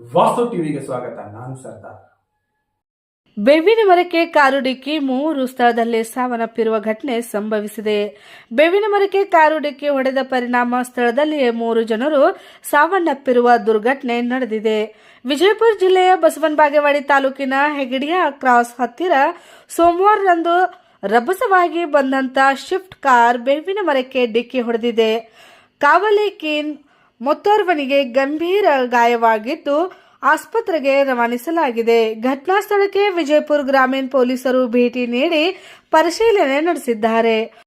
ವಾಸ್ತು ಟಿವಿಗೆ ಸ್ವಾಗತ. ನಾನು ಸರ್ದಾರ್. ಬೇವಿನ ಮರಕ್ಕೆ ಕಾರು ಡಿಕ್ಕಿ ಮೂರು ಸ್ಥಳದಲ್ಲೇ ಸಾವನ್ನಪ್ಪಿರುವ ಘಟನೆ ಸಂಭವಿಸಿದೆ. ಬೇವಿನ ಮರಕ್ಕೆ ಕಾರು ಡಿಕ್ಕಿ ಹೊಡೆದ ಪರಿಣಾಮ ಸ್ಥಳದಲ್ಲಿಯೇ ಮೂರು ಜನರು ಸಾವನ್ನಪ್ಪಿರುವ ದುರ್ಘಟನೆ ನಡೆದಿದೆ. ವಿಜಯಪುರ ಜಿಲ್ಲೆಯ ಬಸವನ ಬಾಗೇವಾಡಿ ತಾಲೂಕಿನ ಹೆಗಡಿಯ ಕ್ರಾಸ್ ಹತ್ತಿರ ಸೋಮವಾರರಂದು ರಭಸವಾಗಿ ಬಂದಂತ ಶಿಫ್ಟ್ ಕಾರ್ ಬೇವಿನ ಮರಕ್ಕೆ ಡಿಕ್ಕಿ ಹೊಡೆದಿದೆ. ಕಾವಲಿ ಕೀನ್ ಮೊತ್ತೋರ್ವನಿಗೆ ಗಂಭೀರ ಗಾಯವಾಗಿದ್ದು ಆಸ್ಪತ್ರೆಗೆ ರವಾನಿಸಲಾಗಿದೆ. ಘಟನಾ ಸ್ಥಳಕ್ಕೆ ವಿಜಯಪುರ ಗ್ರಾಮೀಣ ಪೊಲೀಸರು ಭೇಟಿ ನೀಡಿ ಪರಿಶೀಲನೆ ನಡೆಸಿದ್ದಾರೆ.